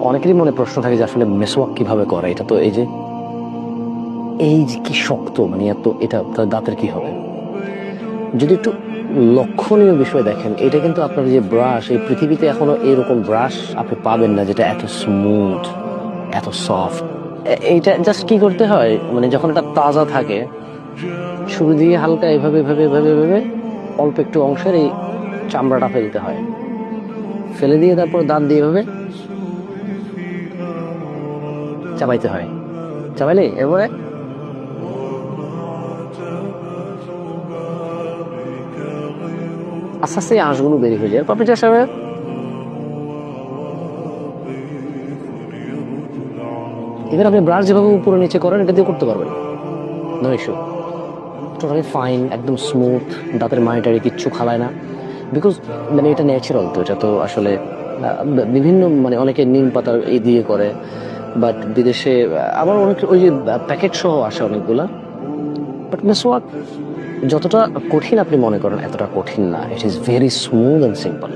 অনেকেরই মনে প্রশ্ন থাকে যে আসলে মেসোয়াক কীভাবে করে? এটা তো এই যে এই যে কি শক্ত মানে এত, এটা তার দাঁতের কি হবে? যদি একটু লক্ষণীয় বিষয় দেখেন, এটা কিন্তু আপনার যে ব্রাশ এই পৃথিবীতে এখনও এরকম ব্রাশ আপনি পাবেন না যেটা এত স্মুথ এত সফট এইটা জাস্ট কি করতে হয়? মানে যখন এটা তাজা থাকে, শুরু দিয়ে হালকা এভাবে এভাবে এভাবে এভাবে অল্প একটু অংশের এই চামড়াটা ফেলতে হয়। ফেলে দিয়ে তারপর দাঁত দিয়ে এভাবে চাবাইতে হয়। চাবাইলে এবারে আস্তে আস্তে আঁশগুলো বেরিয়ে হয়ে যায়। এরপর চেষ্টা করেন এবার আপনি ব্রাশ যেভাবে উপরে নিচে করেন, এটা দিয়ে করতে পারবেন। নো ইস্যু টোটালি ফাইন একদম স্মুথ দাঁতের মানিটারি কিচ্ছু খালায় না। বিকজ মানে এটা ন্যাচারাল তো, এটা তো আসলে বিভিন্ন মানে অনেকে নিম পাতা এই দিয়ে করে। বাট বিদেশে, আমার অনেক, ওই যে প্যাকেট সহ আসে অনেকগুলা। বাট মেসওয়াক যতটা কঠিন আপনি মনে করেন, এতটা কঠিন না। It is very smooth and simple